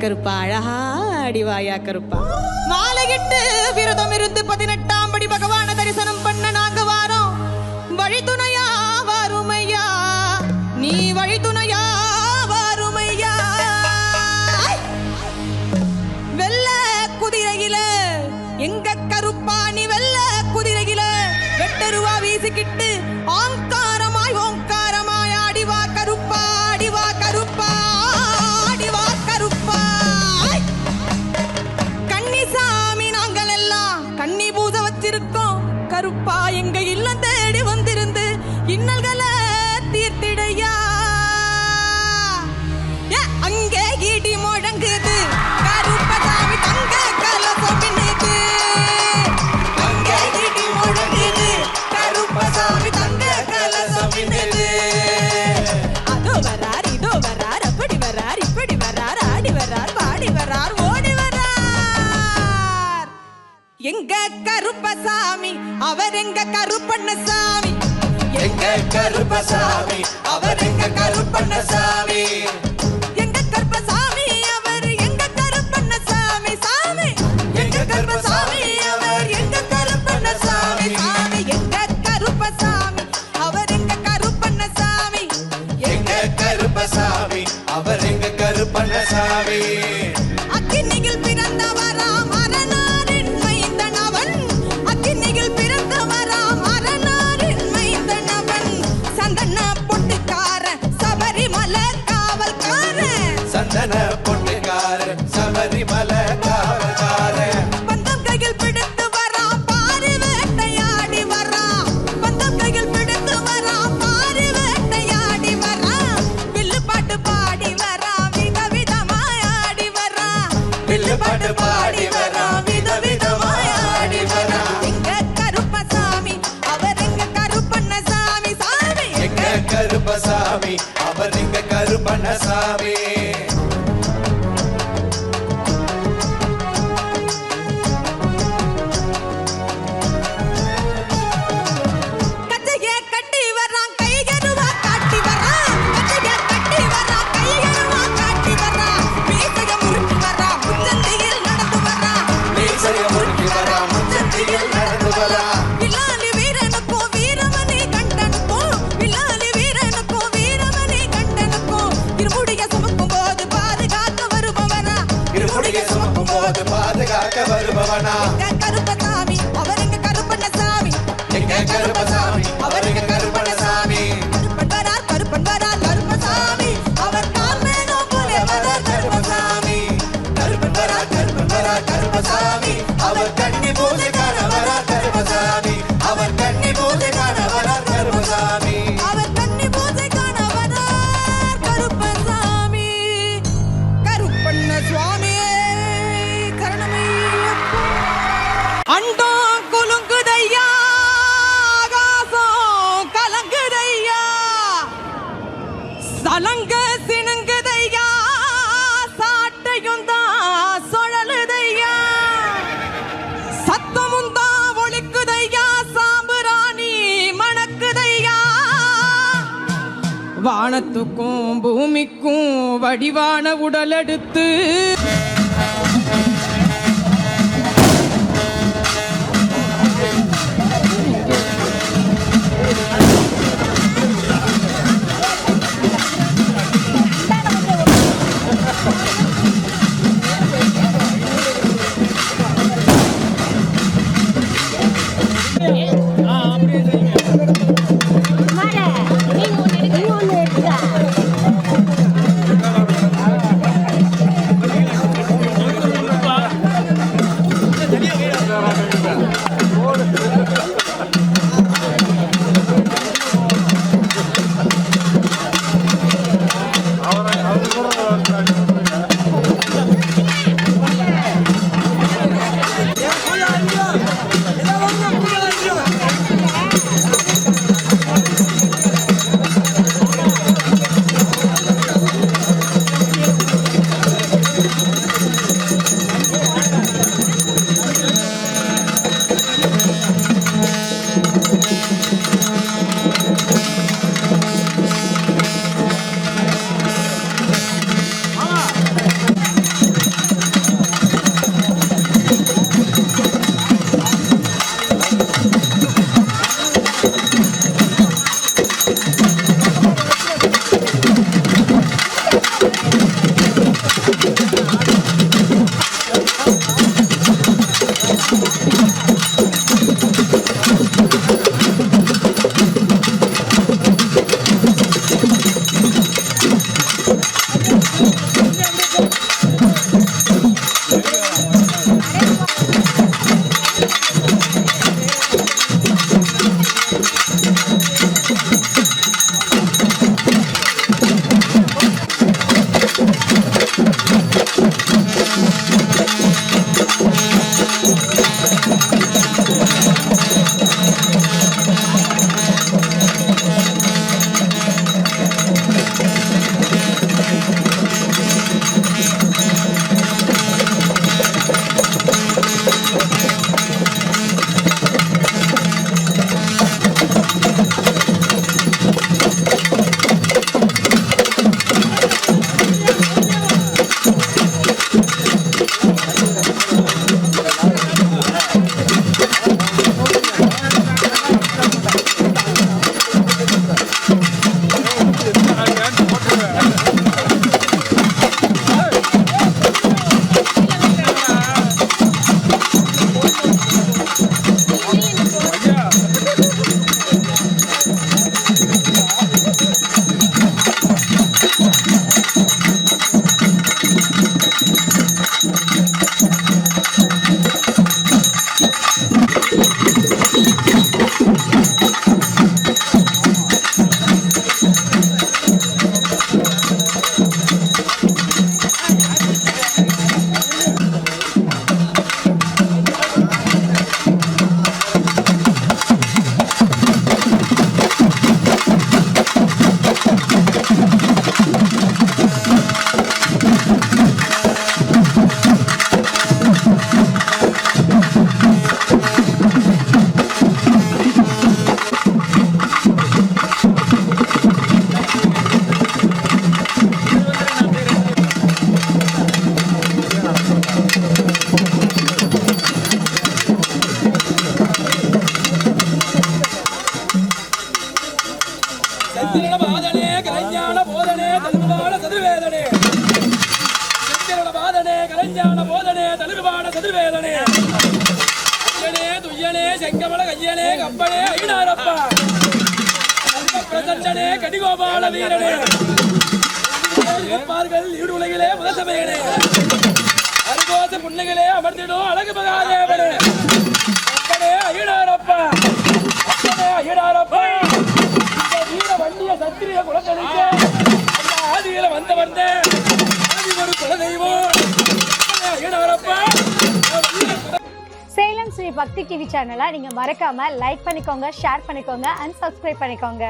கருப்பா அழகா அடிவாயா கருப்பா. மாலையிட்டு விரதம் இருந்து பதினெட்டாம் படி பகவான கருப்பண்ணசாமி அவர் எங்க கருப்பண்ணசாமி? எங்க கருப்பசாமி அவர் எங்க கருப்பண்ணசாமி? मनसामे Havana. வானத்துக்கும் பூமிக்கும் வடிவான உடல் உடலெடுத்து Bora. பாதனே கலைஞான போதனே தலுகுபாட சதுர்வேதனே. சந்திரன பாதனே கலைஞான போதனே தலுகுபாட சதுர்வேதனே. ஐயனே துய்யனே செங்கமல கையனே கம்பனே ஐநாரப்பா பிரதண்டனே கடிகோபால வீரனே. பார்கள் இருளகிலே முதசமையனே அருகோச புன்னகிலே அமர்ந்திடும் வண்டிய சத்திரிய குலத்தனுக்கு அந்த ஆதியில வந்த வந்த ஆதி ஒரு குலதெய்வம். சேலம் ஸ்ரீ பக்தி டிவி சேனலை நீங்கள் மறக்காமல் லைக் பண்ணிக்கோங்க ஷேர் பண்ணிக்கோங்க அண்ட் சப்ஸ்கிரைப் பண்ணிக்கோங்க.